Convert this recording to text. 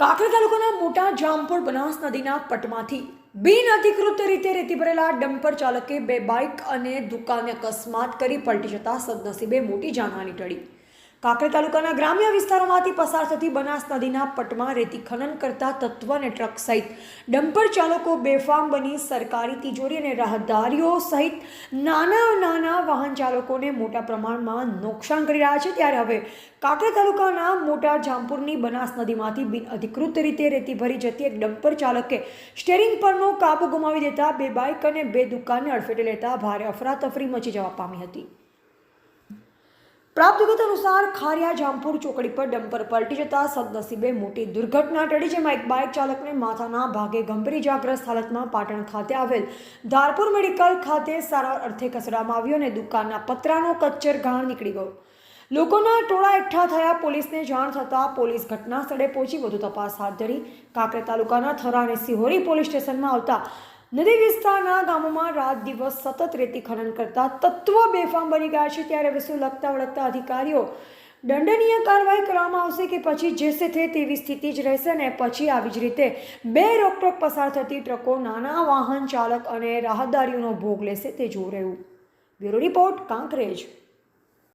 કાંકરેજ તાલુકાના મોટા જામપુર બનાસ નદીના પટમાંથી બિન અધિકૃત રીતે રેતી ભરેલા ડમ્પર ચાલકે બે બાઇક અને દુકાને અકસ્માત કરી પલટી જતા સદનસીબે મોટી જાનહાની ટળી. કાંકરેજ તાલુકાના ગ્રામ્ય વિસ્તારોમાંથી પસાર થતી બનાસ નદીના પટમાં રેતી ખનન કરતા તત્વ અને ટ્રક સહિત ડમ્પર ચાલકો બેફામ બની સરકારી તિજોરી અને રાહદારીઓ સહિત નાના નાના વાહન ચાલકોને મોટા પ્રમાણમાં નુકસાન કરી રહ્યા છે. ત્યારે હવે કાંકરેજ તાલુકાના મોટા જામપુરની બનાસ નદીમાંથી બિનઅધિકૃત રીતે રેતી ભરી જતી એક ડમ્પર ચાલકે સ્ટેરિંગ પરનો કાબુ ગુમાવી દેતા બે બાઇક અને બે દુકાનને અડફેટે લેતા ભારે અફરાતફરી મચી જવા પામી હતી. પ્રાપ્ત વિગત અનુસાર ખારિયા જામપુર ચોકડી પર ડમ્પર પલટી જતા સદનસીબે મોટી દુર્ઘટના ટળી જેમાં એક બાઇક ચાલકને માથાના ભાગે ગંભીર ઇજાગ્રસ્ત હાલતમાં પાટણ ખાતે આવેલ ધારપુર મેડિકલ ખાતે સારવાર અર્થે ખસેડવામાં આવ્યો અને દુકાનના પતરાનો કચ્ચર ઘાણ નીકળી ગયો. લોકોના ટોળા એકઠા થયા પોલીસને જાણ થતાં પોલીસ ઘટના સ્થળે પહોંચી વધુ તપાસ હાથ ધરી. કાંકરે તાલુકાના થરા અને સિહોરી પોલીસ સ્ટેશનમાં આવતા નદી વિસ્તારના ગામોમાં રાત દિવસ સતત રેતી ખનન કરતા તત્વ બેફામ બની ગયા છે. ત્યારે હવે લગતા વળગતા અધિકારીઓ દંડનીય કાર્યવાહી કરવામાં આવશે કે પછી જે છે તેવી સ્થિતિ જ રહેશે ને પછી આવી જ રીતે બે રોકટોક પસાર થતી ટ્રકો નાના વાહન ચાલક અને રાહદારીઓનો ભોગ લેશે તે જોઈ રહ્યું. Bureau report Kankrej.